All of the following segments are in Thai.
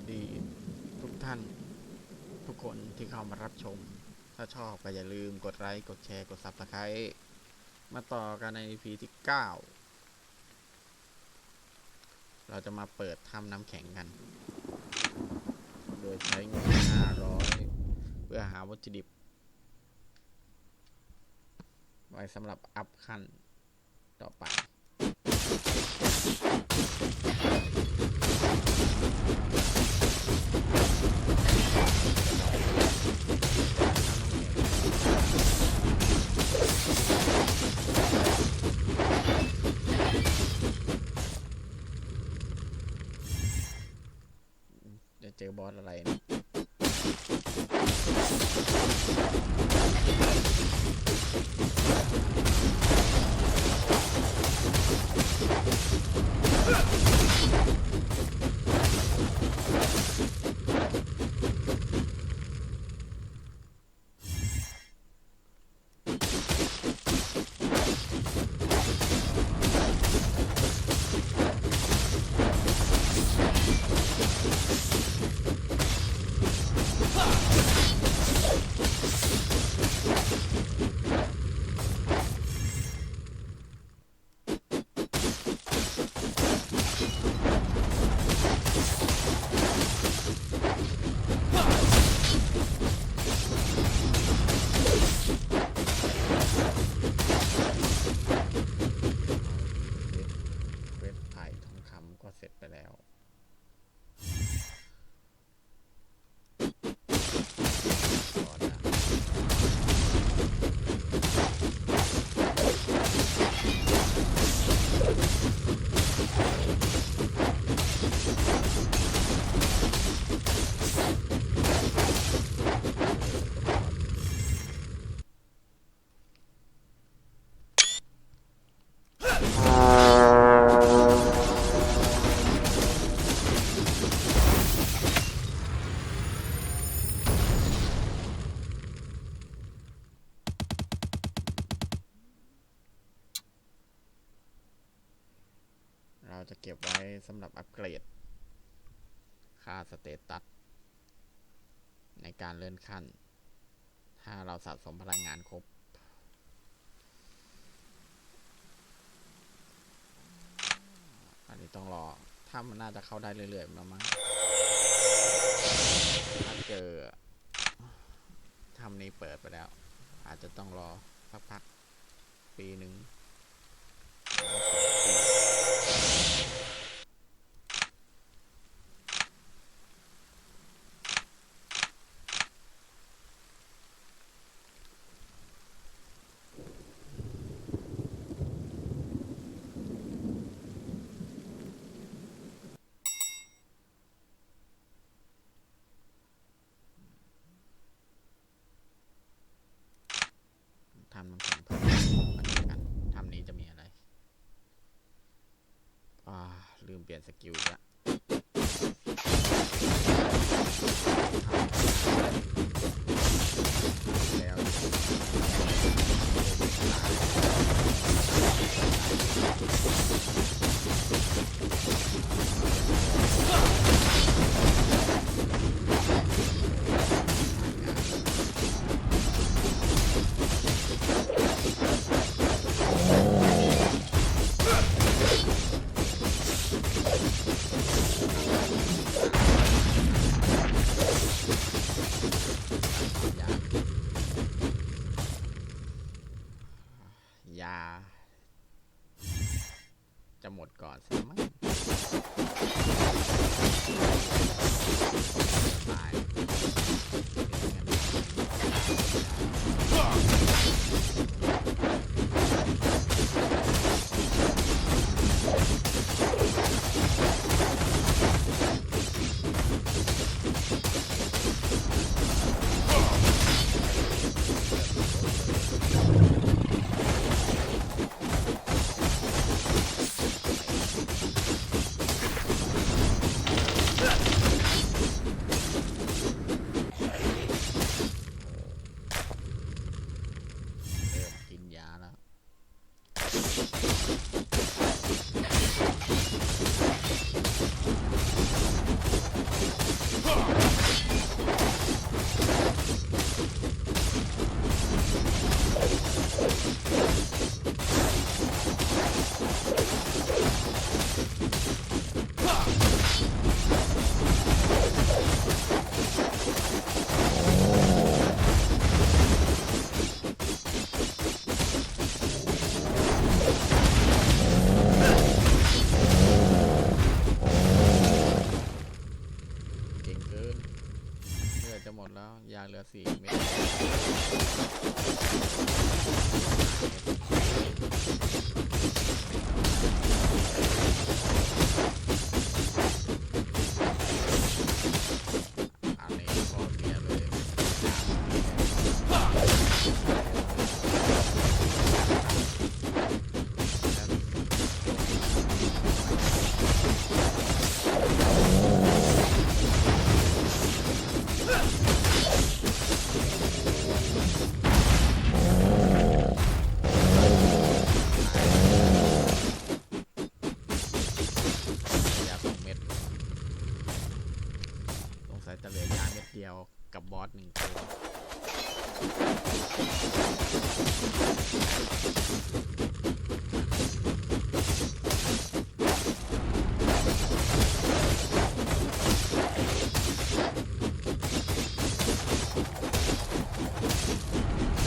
สดีทุกท่าน ทุกคนที่เข้ามารับชม ถ้าชอบก็อย่าลืมกดไลค์กดแชร์กด Subscribe มาต่อกันใน EP ที่ 9 เราจะมาเปิดถ้ำน้ำแข็งกัน โดยใช้เงิน 500 เพื่อหาวัตถุดิบ ไว้สำหรับอัพขั้นต่อไป อะไรนะ จะเก็บไว้สำหรับอัปเกรด ค่าสเตตัส ในการเลื่อนขั้น ถ้าเราสะสมพลังงานครบ อันนี้ต้องรอ ถ้ามันน่าจะเข้าได้เรื่อยๆมามั้งถ้าเจอทำนี้เปิดไปแล้ว อาจจะต้องรอสักพักปีหนึ่งหรือว่าสองปี ทำน้ำแข็งเพิ่มมาดูกันทำนี้จะมีอะไร อ่า ลี่ยนสกิลอีกแล้ว มดก่อนสิมั้งตายเ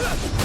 Ugh!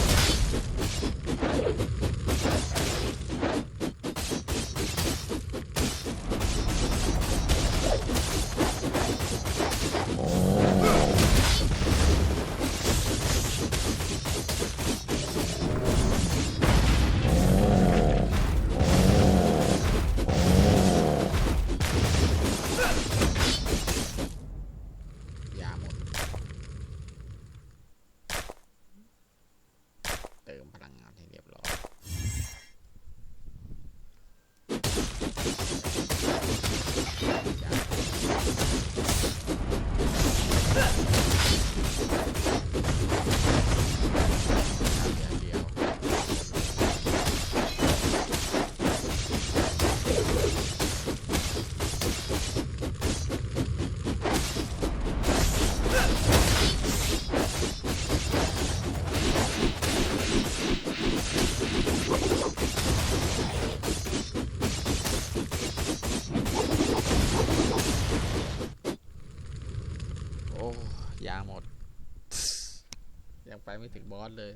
ไม่ถึงบอสเลย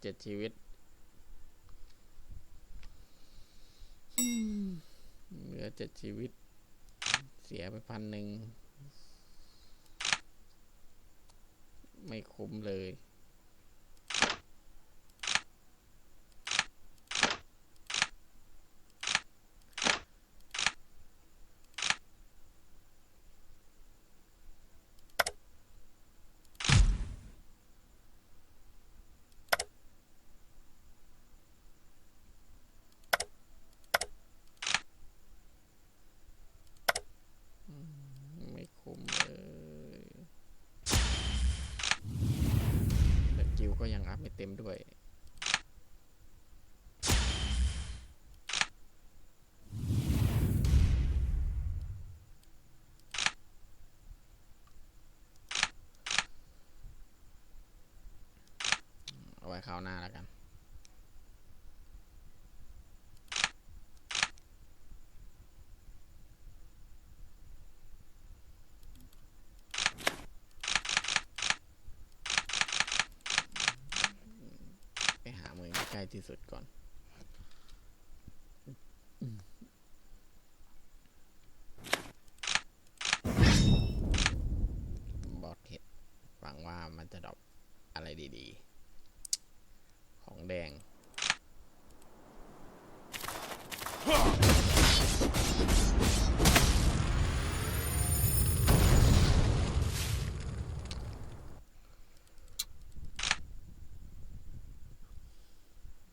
เหลือแค่เจ็ดชีวิต เหลือเจ็ดชีวิต เสียไปพันหนึ่ง ไม่คุ้มเลย ไม่คุ้มเลยสกิลก็ยังอัพไม่ เต็มด้วย เอาไว้คราวหน้าแล้วกัน ไปหาเมือง ที่ใกล้ที่สุดก่อนบอสเห็ดหวังว่ามันจะดรอปอะไรดีๆ ของแดง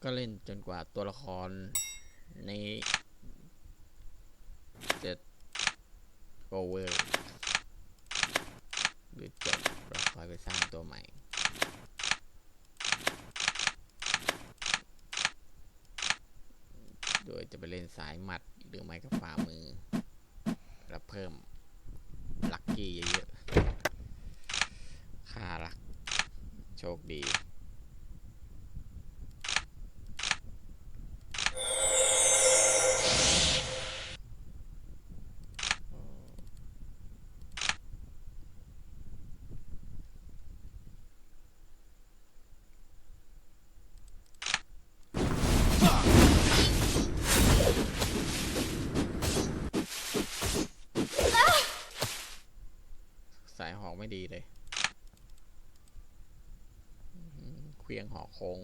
ก็เล่นจนกว่าตัวละครในี้จะโกเวอร์หรือจบเราคอยไปสร้างตัวใหม่ โดยจะไปเล่นสายหมัดหรือไม่ก็ฝ่ามือ แล้วเพิ่มลักกี้ เลยเควียงหอโค้ง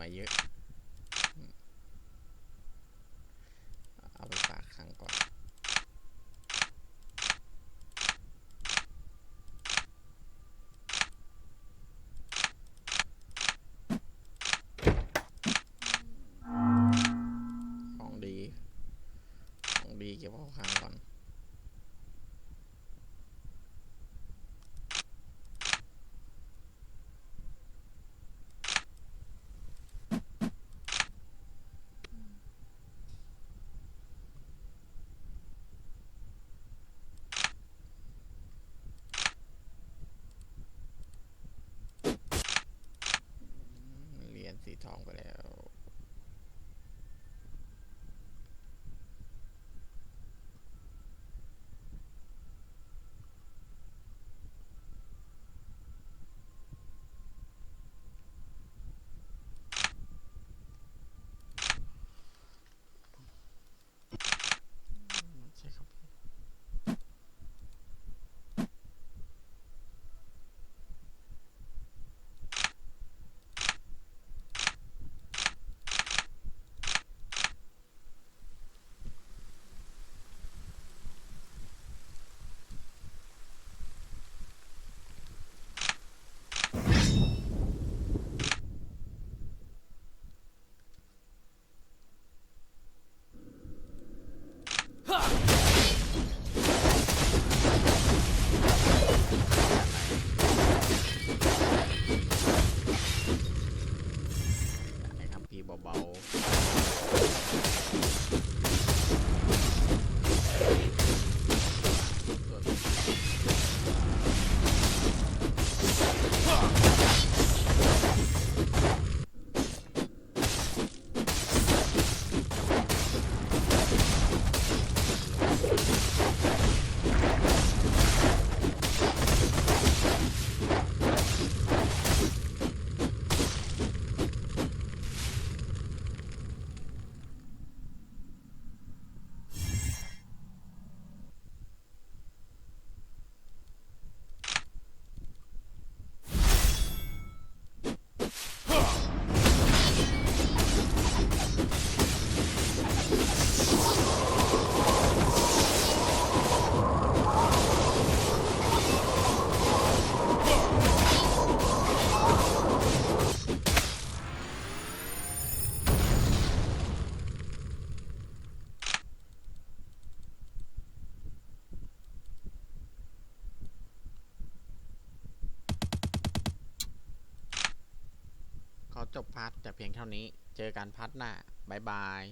มาเยอะ องไปแล้ว แต่เพียงเท่านี้ เจอกันพัดหน้าบายบาย